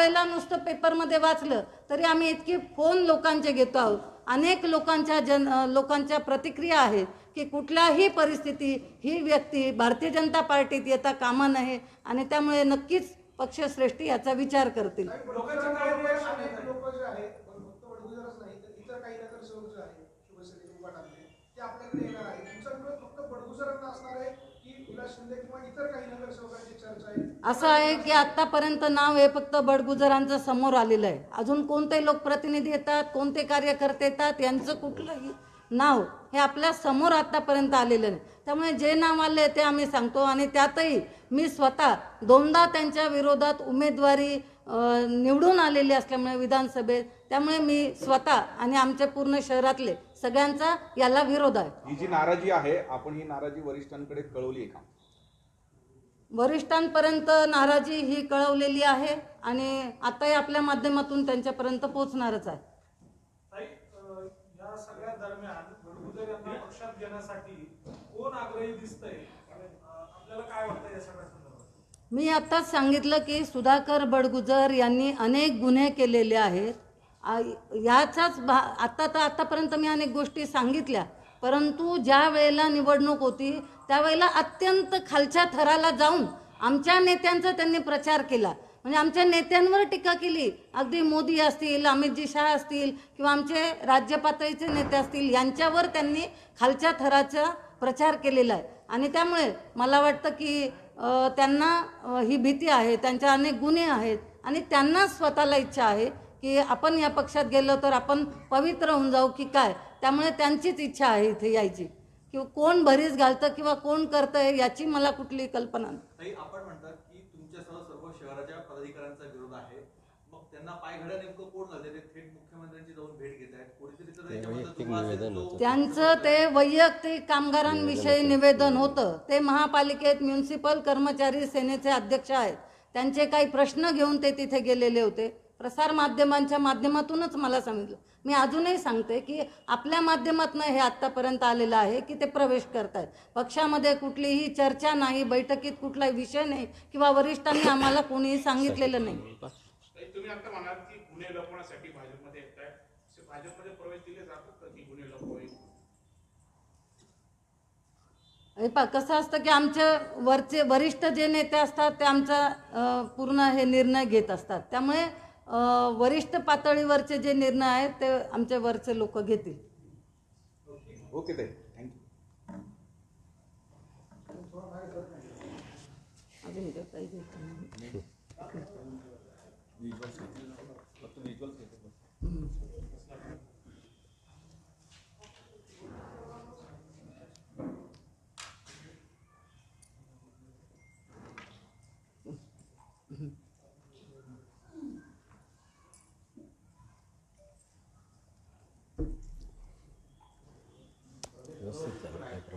पहिला नुसतं पेपरमध्ये वाचलं तरी आम्ही इतकी फोन लोकांचे घेतो आहोत. अनेक लोकांच्या जन लोकांच्या प्रतिक्रिया आहेत की कुठल्याही परिस्थिती ही व्यक्ती भारतीय जनता पार्टीत येता कामा नये आणि त्यामुळे नक्कीच पक्षश्रेष्ठी याचा विचार करतील. लोकांच्या शिंदे किंवा इतर काही नगरसेवकांची चर्चा आहे. असं आहे की आतापर्यंत नाव हे फक्त बडगुजरांचं समोर आलेलं आहे. अजून कोणते लोकप्रतिनिधी येतात कोणते कार्यकर्ते येतात यांचं कुठलंही नाव हे आपल्यासमोर आतापर्यंत आलेलं नाही. त्यामुळे जे नाव आले ते आम्ही सांगतो आणि त्यातही मी स्वतः दोनदा त्यांच्या विरोधात उमेदवारी निवडून आलेली असल्यामुळे विधानसभेत त्यामुळे मी स्वतः आणि आमच्या पूर्ण शहरातले सगळ्यांचा याला विरोध आहे. ही जी नाराजी आहे आपण ही नाराजी वरिष्ठांकडे कळवली आहे का? वरिष्ठांपर्यंत नाराजी ही कळवलेली आहे आणि आताही आपल्या माध्यमातून त्यांच्यापर्यंत पोहोचणारच आहे. ताई, अ, या सगळ्या दरम्यान बडगुजर यांना पक्षात घेण्यासाठी कोण आग्रही दिसतंय? अ, आपल्याला काय वाटतं या सगळ्या संदर्भात? मी आत्ताच सांगितलं की सुधाकर बडगुजर यांनी अनेक गुन्हे केलेले आहेत. याचाच भा आता तर आतापर्यंत मी अनेक गोष्टी सांगितल्या परंतु ज्या वेळेला निवडणूक होती त्यावेळेला अत्यंत खालच्या थराला जाऊन आमच्या नेत्यांचा त्यांनी प्रचार केला. म्हणजे आमच्या नेत्यांवर टीका केली. अगदी मोदी असतील अमितजी शाह असतील किंवा आमचे राज्य पातळीचे नेते असतील यांच्यावर त्यांनी खालच्या थराचा प्रचार केलेला आहे. आणि त्यामुळे मला वाटतं की त्यांना ही भीती आहे त्यांच्या अनेक गुन्हे आहेत आणि त्यांना स्वतःला इच्छा आहे की आपण या पक्षात गेलो तर आपण पवित्र होऊन जाऊ की काय? त्यामुळे त्यांचीच इच्छा आहे इथे यायची. किंवा कोण भरीस घालतं किंवा कोण करतंय याची मला कुठली कल्पना नाही. ताई आपण म्हणतात की तुमच्यासह सर्व शहराच्या पदाधिकाऱ्यांचा विरोध आहे. मग त्यांना पायघड्या नेमकं कोण झाले ते थेट मुख्यमंत्र्यांची जाऊन भेट घेत आहेत. कोणीतरी तर याच्यामध्ये दुवा असेल जो- त्यांचं ते वैयक्तिक कामगारांविषयी निवेदन होतं. ते महापालिकेत म्युन्सिपल कर्मचारी सेनेचे अध्यक्ष आहेत. त्यांचे काही प्रश्न घेऊन ते तिथे गेलेले होते. प्रसार माध्यमांच्या माध्यमातूनच मला सांगितलं मी अजूनही सांगते की आपल्या माध्यमातून हे आत्तापर्यंत आलेलं आहे की ते प्रवेश करतायत. पक्षामध्ये कुठलीही चर्चा नाही बैठकीत कुठलाही विषय नाही किंवा वरिष्ठांनी आम्हाला कोणीही सांगितलेलं नाही. कसं असतं की आमच्या वरचे वरिष्ठ जे नेते असतात ते आमचा पूर्ण हे निर्णय घेत असतात. त्यामुळे वरिष्ठ पातळीवरचे जे निर्णय आहेत ते आमच्या वरचे लोक घेतील ओके ताई थँक्यू अजून.